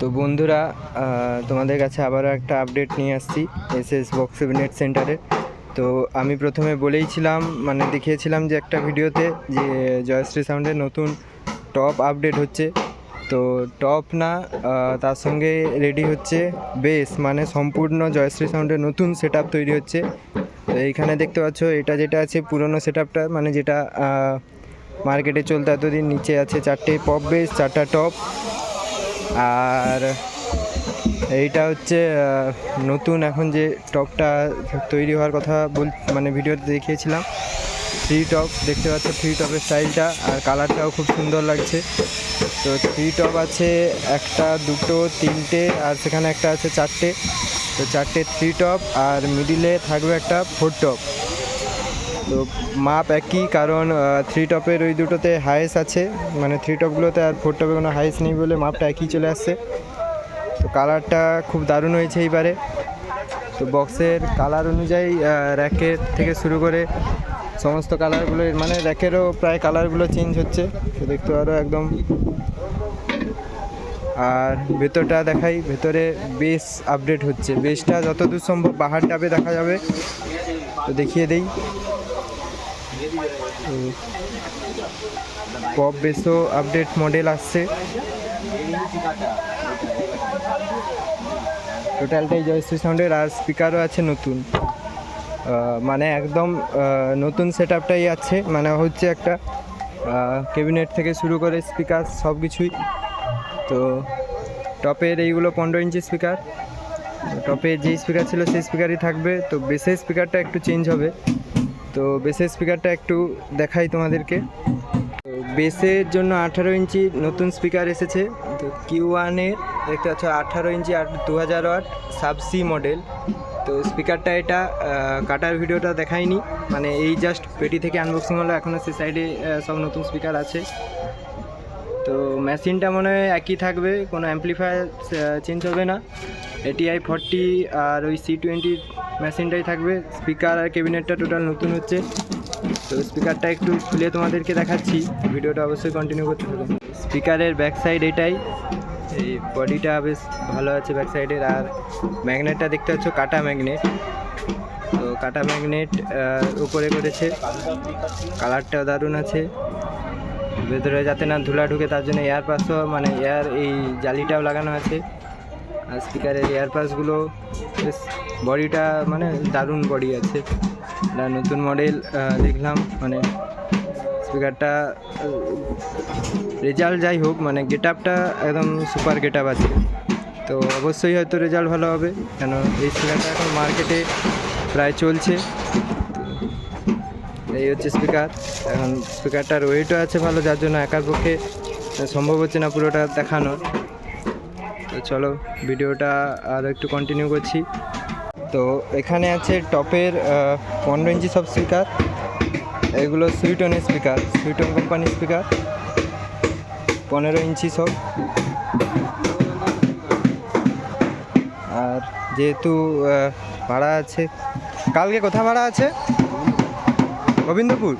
তো বন্ধুরা তোমাদের কাছে আবারও একটা আপডেট নিয়ে আসছি এস এস বক্স নেট সেন্টারে তো আমি প্রথমে বলেইছিলাম মানে দেখিয়েছিলাম যে একটা ভিডিওতে যে জয়শ্রী সাউন্ডের নতুন টপ আপডেট হচ্ছে। তো টপ না তার সঙ্গে রেডি হচ্ছে বেস মানে সম্পূর্ণ জয়শ্রী সাউন্ডের নতুন সেট তৈরি হচ্ছে। তো এইখানে দেখতে পাচ্ছ, এটা যেটা আছে পুরনো সেট মানে যেটা মার্কেটে চলতে এতদিন নিচে আছে, চারটে পপ বেস চারটা টপ আর এইটা হচ্ছে নতুন এখন যে টপটা তৈরি হওয়ার কথা বল মানে ভিডিওতে দেখিয়েছিলাম। থ্রি টপ দেখতে পাচ্ছ থ্রি টপের স্টাইলটা আর কালারটাও খুব সুন্দর লাগছে। তো থ্রি টপ আছে একটা, দুটো, তিনটে, আর সেখানে একটা আছে চারটে। তো চারটে থ্রি টপ আর মিডিলে থাকবে একটা ফোর টপ তো মাপ একই, কারণ থ্রি টপের ওই দুটোতে হাইস আছে। মানে থ্রি টপগুলোতে আর ফোর টপে কোনো হাইস নেই বলে মাপটা একই চলে আসছে। তো কালারটা খুব দারুণ হয়েছে এইবারে। তো বক্সের কালার অনুযায়ী র্যাকের থেকে শুরু করে সমস্ত কালারগুলো মানে র্যাকেরও প্রায় কালারগুলো চেঞ্জ হচ্ছে। তো দেখতে পারো একদম। আর ভেতরটা দেখাই, ভেতরে বেস আপডেট হচ্ছে। বেসটা যতদূর সম্ভব বাহার ডাবে দেখা যাবে। তো দেখিয়ে দেই। পপ বেসও আপডেট মডেল আসছে। টোটালটাই জয়শ্রী সাউন্ডের আর স্পিকারও আছে নতুন। মানে একদম নতুন সেট আপটাই আছে। মানে হচ্ছে একটা ক্যাবিনেট থেকে শুরু করে স্পিকার সব কিছুই তো টপের এইগুলো পনেরো ইঞ্চি স্পিকার টপে যেই স্পিকার ছিল সেই স্পিকারই থাকবে। তো বেসের স্পিকারটা একটু চেঞ্জ হবে। তো বেসের স্পিকারটা একটু দেখাই তোমাদেরকে। তো বেসের জন্য আঠারো ইঞ্চি নতুন স্পিকার এসেছে। তো কিউ ওয়ানের দেখতে পাচ্ছ, আঠারো ইঞ্চি দু হাজার ওয়াট সাবসি মডেল তো স্পিকারটা এটা কাটার ভিডিওটা দেখায়নি মানে এই জাস্ট পেটি থেকে আনবক্সিং হলো এখনও সে সাইডে সব নতুন স্পিকার আছে। তো মেশিনটা মনে হয় একই থাকবে, কোনো অ্যাম্পলিফায়ার চেঞ্জ হবে না। এটিআই ফর্টি আর ওই সি টোয়েন্টির মেশিনটাই থাকবে। স্পিকার আর ক্যাবিনেটটা টোটাল নতুন হচ্ছে। তো স্পিকারটা একটু খুলে তোমাদেরকে দেখাচ্ছি। ভিডিওটা অবশ্যই কন্টিনিউ করতে হবে স্পিকারের ব্যাক সাইড এটাই। এই বডিটা বেশ ভালো আছে ব্যাক সাইডের আর ম্যাগনেটটা দেখতে পাচ্ছ, কাটা ম্যাগনেট তো কাটা ম্যাগনেট উপরে করেছে। কালারটাও দারুণ আছে। ভেতরে যাতে না ধুলা ঢুকে, তার জন্য এয়ার পাসও মানে এয়ার এই জালিটাও লাগানো আছে। আর স্পিকারের এয়ার পাসগুলো বেশ বডিটা মানে দারুণ বডি আছে। এটা নতুন মডেল দেখলাম মানে স্পিকারটা রেজাল্ট যাই হোক মানে গেট আপটা একদম সুপার গেট আপ আছে। তো অবশ্যই হয়তো রেজাল্ট ভালো হবে, কেন এই স্পিকারটা এখন মার্কেটে প্রায় চলছে। এই হচ্ছে স্পিকার এখন স্পিকারটার ওয়েটও আছে ভালো, যার জন্য একার পক্ষে সম্ভব হচ্ছে না পুরোটা দেখানোর। তো চলো ভিডিওটা আর একটু কন্টিনিউ করছি। তো এখানে আছে টপের পনেরো ইঞ্চি সব স্পিকার এগুলো সুইটনের স্পিকার সুইটন কোম্পানির স্পিকার পনেরো ইঞ্চি সব। আর যেহেতু ভাড়া আছে, কালকে কোথা ভাড়া আছে? গোবিন্দপুর?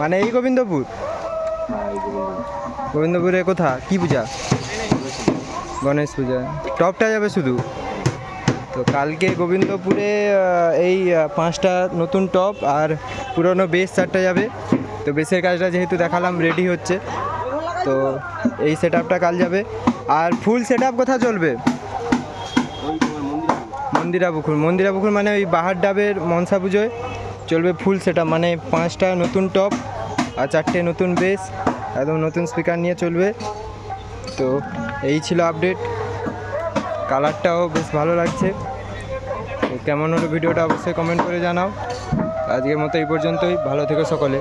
মানে এই গোবিন্দপুর? গোবিন্দপুরে কোথা কি পূজা? গণেশ পূজা। টপটা যাবে শুধু। তো কালকে গোবিন্দপুরে এই পাঁচটা নতুন টপ আর পুরনো বেস চারটা যাবে। তো বেসের কাজটা যেহেতু দেখালাম রেডি হচ্ছে। তো এই সেট কাল যাবে। আর ফুল সেট আপ কোথা চলবে? মন্দিরা পুকুর। মন্দিরা পুকুর মানে ওই বাহার ডাবের মনসা পুজোয় চলবে ফুল সেট মানে পাঁচটা নতুন টপ আর চারটে নতুন বেস একদম নতুন স্পিকার নিয়ে চলবে। তো এই ছিল আপডেট কালারটাও বেশ ভালো লাগছে। কেমন হলো ভিডিওটা অবশ্যই কমেন্ট করে জানাও। আজকের মতো এই পর্যন্তই। ভালো থেকো সকলে।